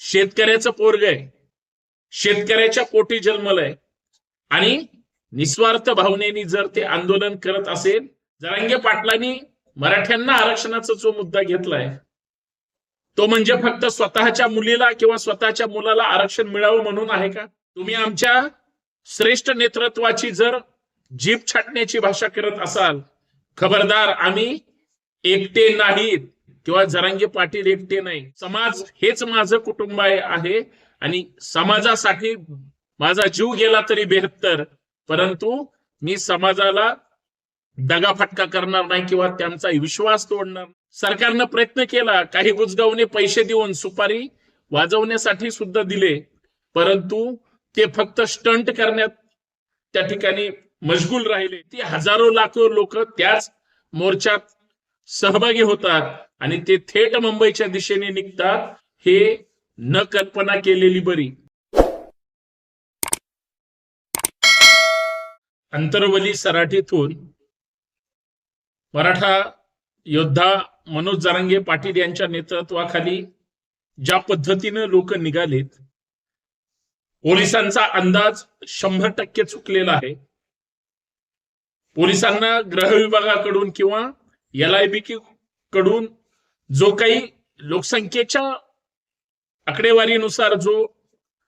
शेतकऱ्याचं पोरग आहे. शेतकऱ्याच्या पोटी जन्मलंय आणि निस्वार्थ भावनेनी जर ते आंदोलन करत असेल जरांगे पाटलांनी मराठ्यांना आरक्षणाचा जो मुद्दा घेतलाय तो म्हणजे फक्त स्वतःच्या मुलीला किंवा स्वतःच्या मुलाला आरक्षण मिळावं म्हणून आहे का? तुम्ही आमच्या श्रेष्ठ नेतृत्वाची जर जीभ छाटण्याची भाषा करत असाल खबरदार आम्ही एकटे नाहीत. किंवा जरांगे पाटील एकटे नाही. समाज हेच माझं कुटुंब आहे आणि समाजासाठी माझा जीव गेला तरी बेहत्तर. परंतु मी समाजाला दगाफटका करणार नाही किंवा त्यांचा विश्वास तोडणार सरकारनं प्रयत्न केला काही गुजगावने पैसे देऊन सुपारी वाजवण्यासाठी सुद्धा दिले. परंतु ते फक्त स्टंट करण्यात त्या ठिकाणी मशगूल राहिले. ती हजारो लाखो लोक त्याच मोर्चात सहभागी होतात आणि ते थेट मुंबईच्या दिशेने निघतात हे न कल्पना केलेली बरी. अंतरवली सराठीतून मराठा योद्धा मनोज जारंगे पाटील यांच्या नेतृत्वाखाली ज्या पद्धतीनं लोक निघालेत पोलिसांचा अंदाज शंभर टक्के चुकलेला आहे. पोलिसांना ग्रह विभागाकडून किंवा एल आय बी कडून जो काही लोकसंख्येच्या आकडेवारीनुसार जो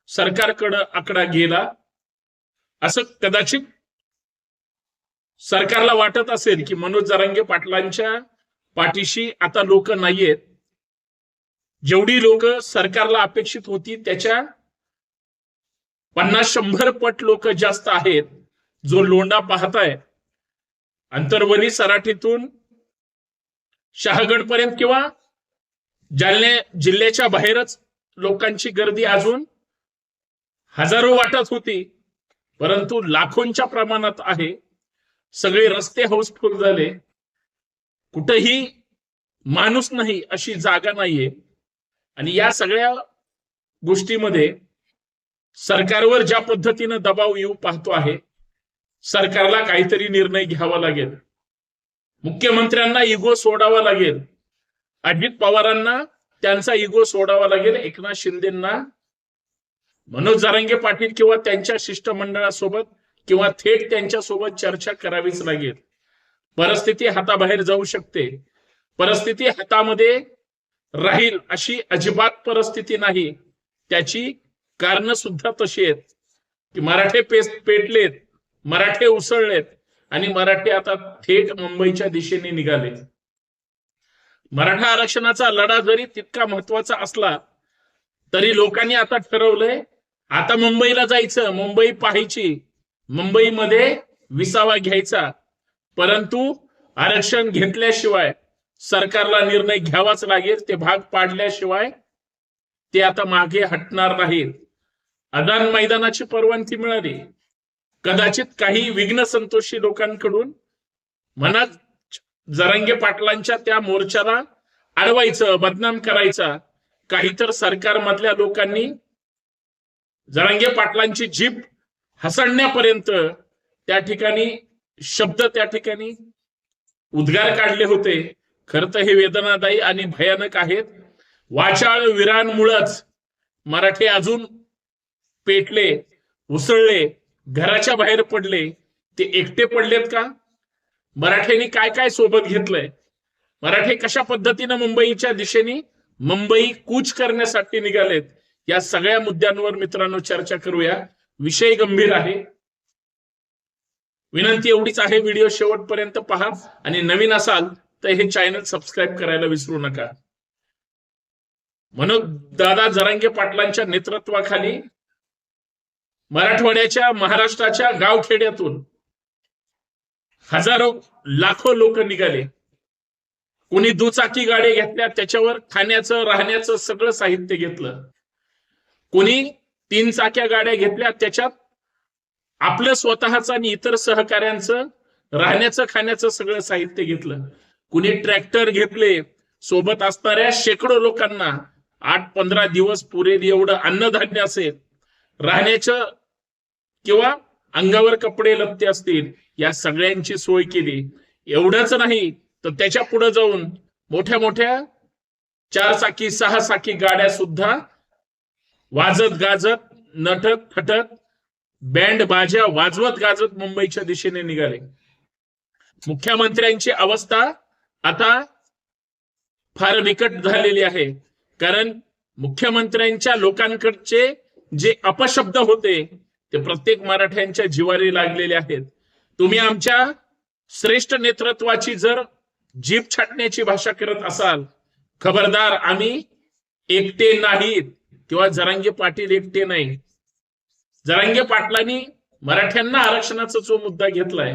सरकारकडं आकडा गेला असं कदाचित सरकारला वाटत असेल की मनोज जरांगे पाटलांच्या पाठीशी आता लोक नाहीयेत. जेवढी लोक सरकारला अपेक्षित होती त्याच्या पन्नास शंभर पट लोक जास्त आहेत जो लोंडा पाहताय अंतरवली सराठीतून शहागड पर्यंत किंवा जालने जिल्ह्याच्या बाहेरच लोकांची गर्दी अजून हजारो वाटत होती परंतु लाखोंच्या प्रमाणात आहे. सगळे रस्ते हाऊसफुल झाले. कुठेही माणूस नाही अशी जागा नाहीये. आणि या सगळ्या गोष्टीमध्ये सरकारवर ज्या पद्धतीनं दबाव येऊ पाहतो आहे सरकारला काहीतरी निर्णय घ्यावा लागेल. मुख्यमंत्र्यांना इगो सोडावा लागेल. अजित पवारांना त्यांचा इगो सोडावा लागेल. एकनाथ शिंदेना. मनोज जारंगे पाटील किंवा त्यांच्या शिष्टमंडळासोबत किंवा थेट त्यांच्यासोबत चर्चा करावीच लागेल. परिस्थिती हाताबाहेर जाऊ शकते. परिस्थिती हातामध्ये राहील अशी अजिबात परिस्थिती नाही. त्याची कारण सुद्धा तशी आहेत. की मराठे पेटलेत. मराठे उसळलेत. आणि मराठे आता थेट मुंबईच्या दिशेने निघाले. मराठा आरक्षणाचा लढा जरी तितका महत्त्वाचा असला तरी लोकांनी आता ठरवलंय आता मुंबईला जायचं मुंबई पाहायची मुंबईमध्ये विसावा घ्यायचा. परंतु आरक्षण घेतल्याशिवाय सरकारला निर्णय घ्यावाच लागेल ते भाग पाडल्याशिवाय ते आता मागे हटणार नाहीत. अदान मैदानाची परवानगी मिळाली. कदाचित काही विघ्न संतोषी लोकांकडून मनात जरंगे पाटलांच्या त्या मोर्चाला अडवायचं बदनाम करायचा काही तर सरकारमधल्या लोकांनी जरंगे पाटलांची जीप हसडण्यापर्यंत त्या ठिकाणी शब्द त्या ठिकाणी उद्गार काढले होते. खर तर हे वेदनादायी आणि भयानक आहेत. वाचाळ विरांमुळेच मराठी अजून पेटले उसळले. घराच्या बाहेर पडले ते एकटे पडलेत का? मराठ्यांनी काय काय सोबत घेतलंय? मराठे कशा पद्धतीनं मुंबईच्या दिशेने मुंबई कूच करण्यासाठी निघालेत? या सगळ्या मुद्द्यांवर मित्रांनो चर्चा करूया. विषय गंभीर आहे. विनंती एवढीच आहे व्हिडिओ शेवटपर्यंत पहा आणि नवीन असाल तर हे चॅनल सबस्क्राईब करायला विसरू नका. म्हणून दादा जरांगे पाटलांच्या नेतृत्वाखाली मराठवाड्याच्या महाराष्ट्राच्या गावखेड्यातून हजारो लाखो लोक निघाले. कोणी दुचाकी गाडी घेतल्या त्याच्यावर खाण्याचं राहण्याचं सगळं साहित्य घेतलं. कोणी तीन चाक्या गाड्या घेतल्या त्याच्यात आपलं स्वतःचं आणि इतर सहकाऱ्यांचं राहण्याचं खाण्याचं सगळं साहित्य घेतलं. कुणी ट्रॅक्टर घेतले सोबत असणाऱ्या शेकडो लोकांना आठ पंधरा दिवस पुरेल एवढं अन्नधान्य असेल. राहण्याचं किंवा अंगावर कपडे लपते असतील या सगळ्यांची सोय केली. एवढंच नाही तर त्याच्या पुढे जाऊन मोठ्या मोठ्या चार चाकी सहा चाकी गाड्या सुद्धा वाजत गाजत नटत खटत बँड बाज्या वाजवत गाजत मुंबईच्या दिशेने निघाले. मुख्यमंत्र्यांची अवस्था आता फार बिकट झालेली आहे. कारण मुख्यमंत्र्यांच्या लोकांकडचे जे अपशब्द होते ते प्रत्येक मराठ्यांच्या जिवारी लागलेले आहेत. तुम्ही आमच्या श्रेष्ठ नेतृत्वाची जर जीभ छाटण्याची भाषा करत असाल खबरदार आम्ही एकटे नाहीत किंवा जरांगे पाटील एकटे नाही. जरांगे पाटलांनी मराठ्यांना आरक्षणाचा जो मुद्दा घेतलाय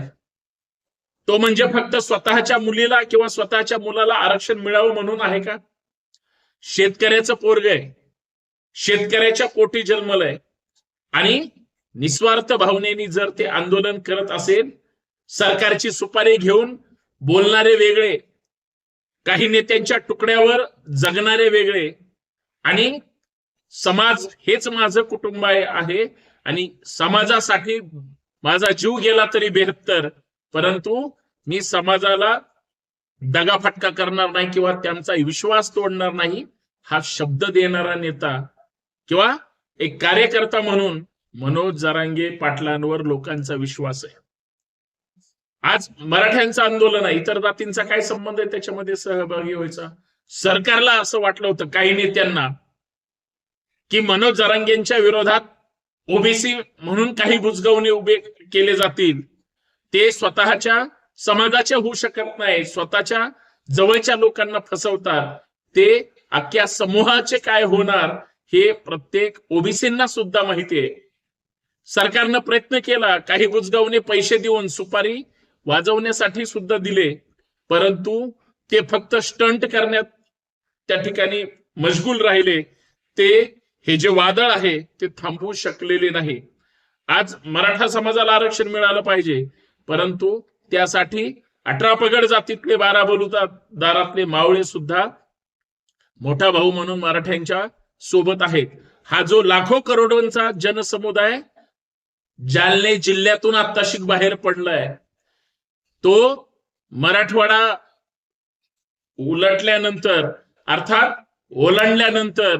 तो म्हणजे फक्त स्वतःच्या मुलीला किंवा स्वतःच्या मुलाला आरक्षण मिळावं म्हणून आहे का? शेतकऱ्याचं पोरग आहे. शेतकऱ्याच्या पोटी जन्मलंय. आणि निस्वार्थ भावनेने जर ते आंदोलन करत असेल सरकारची सुपारी घेऊन बोलणारे वेगळे काही नेत्यांच्या तुकड्यावर जगणारे वेगळे आणि समाज हेच माझं कुटुंब आहे आणि समाजासाठी माझा जीव गेला तरी बेहत्तर परंतु मी समाजाला दगाफटका करणार नाही किंवा त्यांचा विश्वास तोडणार नाही हा शब्द देणारा नेता किंवा एक कार्यकर्ता म्हणून मनोज जरांगे पाटलांवर लोकांचा विश्वास आहे. आज मराठ्यांचं आंदोलन आहे इतर जातींचा काय संबंध आहे त्याच्यामध्ये सहभागी व्हायचा? सरकारला असं वाटलं होतं काही नेत्यांना की मनोज जरांगेंच्या विरोधात ओबीसी म्हणून काही बुजगवणे उभे केले जातील. ते स्वतःच्या समाजाच्या होऊ शकत नाही स्वतःच्या जवळच्या लोकांना फसवतात. ते अख्ख्या समूहाचे काय होणार हे प्रत्येक ओबीसींना सुद्धा माहिती आहे. सरकारनं प्रयत्न केला काही गुजगावने पैसे देऊन सुपारी वाजवण्यासाठी सुद्धा दिले परंतु ते फक्त स्टंट करण्यात त्या ठिकाणी मशगूल राहिले. ते हे जे वादळ आहे ते थांबवू शकलेले नाही. आज मराठा समाजाला आरक्षण मिळालं पाहिजे परंतु त्यासाठी अठरा पगड जातीतले बारा बलुतात दारातले मावळे सुद्धा मोठा भाऊ म्हणून मराठ्यांच्या सोबत आहेत. हा जो लाखो करोडोंचा जनसमुदाय जालने जिल्ह्यातून आत्ताशिक बाहेर पडलाय. तो मराठवाडा उलटल्यानंतर अर्थात ओलांडल्यानंतर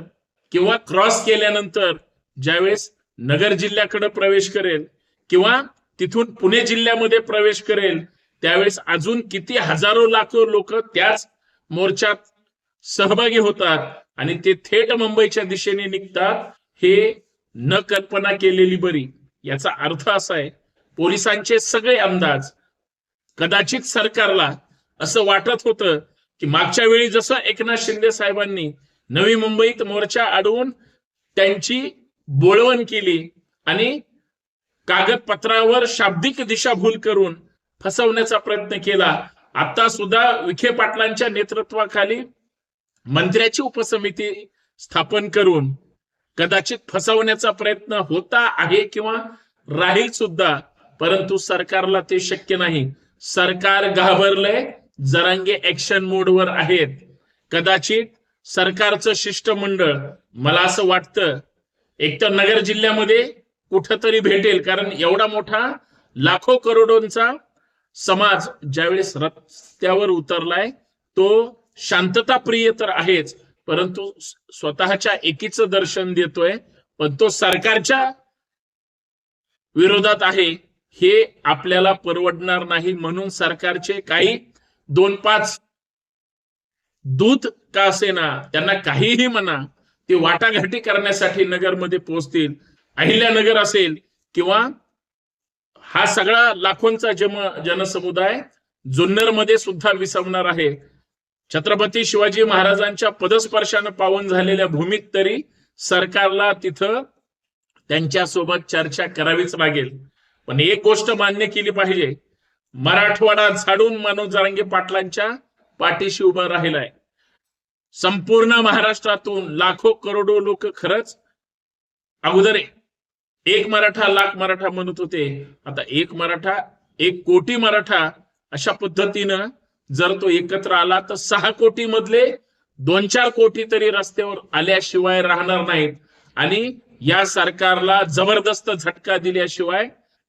किंवा क्रॉस केल्यानंतर ज्यावेळेस नगर जिल्ह्याकडे प्रवेश करेल किंवा तिथून पुणे जिल्ह्यामध्ये प्रवेश करेल त्यावेळेस अजून किती हजारो लाखो लोक त्याच मोर्चात सहभागी होतात आणि ते थेट मुंबईच्या दिशेने निघतात हे न कल्पना केलेली बरी. याचा अर्थ असा आहे पोलिसांचे सगळे अंदाज कदाचित सरकारला असं वाटत होतं की मागच्या वेळी जसं एकनाथ शिंदे साहेबांनी नवी मुंबईत मोर्चा अडवून त्यांची बोळवण केली आणि कागदपत्रावर शाब्दिक दिशाभूल करून फसवण्याचा प्रयत्न केला आता सुद्धा विखे पाटलांच्या नेतृत्वाखाली मंत्र्याची उपसमिती स्थापन करून कदाचित फसवण्याचा प्रयत्न होता आहे किंवा राहील सुद्धा परंतु सरकारला ते शक्य नाही. सरकार घाबरलंय जरांगे ऍक्शन मोडवर आहेत. कदाचित सरकारचं शिष्टमंडळ मला असं वाटतं एकतर नगर जिल्ह्यामध्ये कुठंतरी भेटेल कारण एवढा मोठा लाखो करोडोंचा समाज ज्यावेळेस रस्त्यावर उतरलाय तो शांतता प्रिय तर आहेच. परंतु स्वतःच्या एकीचं दर्शन देतोय पण तो सरकारच्या विरोधात आहे हे आपल्याला परवडणार नाही म्हणून सरकारचे काही दोन पाच दूत का असेना त्यांना काहीही म्हणा ते वाटाघाटी करण्यासाठी नगरमध्ये पोहोचतील अहिल्यानगर असेल किंवा हा सगळा लाखोंचा जम जनसमुदाय जुन्नरमध्ये सुद्धा विसवणार आहे. छत्रपती शिवाजी महाराजांच्या पदस्पर्शानं पावन झालेल्या भूमीत तरी सरकारला तिथं त्यांच्यासोबत चर्चा करावीच लागेल. पण एक गोष्ट मान्य केली पाहिजे मराठवाडा झाडून मनोज जारंगे पाटलांच्या पाठीशी उभा राहिलाय. संपूर्ण महाराष्ट्रातून लाखो करोडो लोक खरंच अगोदर एक मराठा लाख मराठा म्हणत होते. आता एक मराठा एक कोटी मराठा अशा पद्धतीनं जर तो एकत्र आला तर सहा कोटी मधले दोन चार कोटी तरी रस्त्यावर आल्याशिवाय राहणार नाहीत. आणि या सरकारला जबरदस्त झटका दिल्याशिवाय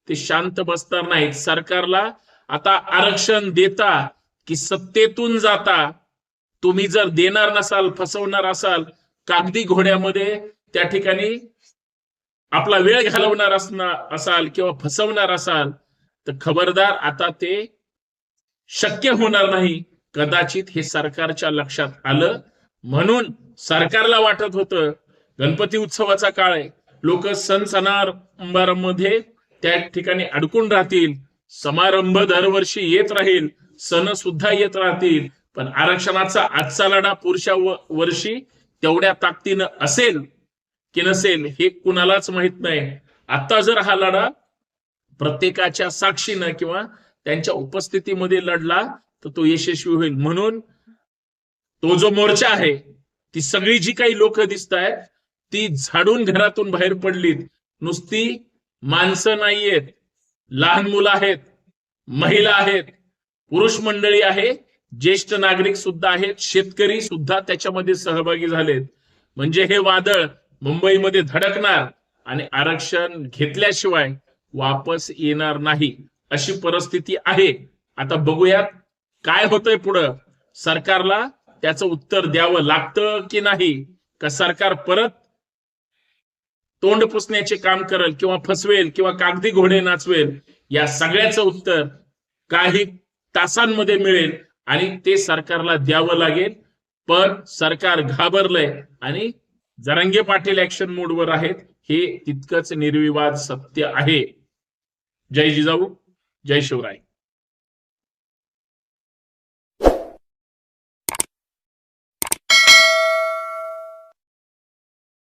ते शांत बसणार नाहीत. सरकारला आता आरक्षण देता की सत्तेतून जाता तुम्ही जर देणार नसाल फसवणार असाल कागदी घोड्यामध्ये त्या ठिकाणी आपला वेळ घालवणार असणार असाल किंवा फसवणार असाल तर खबरदार आता ते शक्य होणार नाही. कदाचित हे सरकारच्या लक्षात आलं. म्हणून सरकारला वाटत होतं गणपती उत्सवाचा काळ आहे. लोक सण सणारंभामध्ये त्या ठिकाणी अडकून राहतील. समारंभ दरवर्षी येत राहील. सण सुद्धा येत राहतील. पण आरक्षणाचा आजचा लढा पुढच्या वर्षी तेवढ्या ताकदीनं असेल की नसेल हे कुणालाच माहीत नाही. आता जर हा लढा प्रत्येकाच्या साक्षीनं किंवा त्यांच्या उपस्थितीमध्ये लढला तर तो यशस्वी होईल. म्हणून तो जो मोर्चा आहे ती सगळी जी काही लोक दिसत आहेत ती झाडून घरातून बाहेर पडलीत. नुसती माणसं नाहीयेत. लहान मुलं आहेत महिला आहेत पुरुष मंडळी आहे ज्येष्ठ नागरिक सुद्धा आहेत शेतकरी सुद्धा त्याच्यामध्ये सहभागी झालेत. म्हणजे हे वादळ मुंबईमध्ये धडकणार आणि आरक्षण घेतल्याशिवाय वापस येणार नाही. अशी परिस्थिती आहे. आता बघूयात काय होतंय पुढं. सरकारला त्याचं उत्तर द्यावं लागतं की नाही? का सरकार परत तोंड पुसण्याचे काम करेल किंवा फसवेल किंवा कागदी घोडे नाचवेल? या सगळ्याचं उत्तर काही तासांमध्ये मिळेल आणि ते सरकारला द्यावं लागेल. पण सरकार घाबरलंय आणि जरंगे पाटील ऍक्शन मोडवर आहेत. हे तितकंच निर्विवाद सत्य आहे. जय जिजाऊ. जय शिवराय.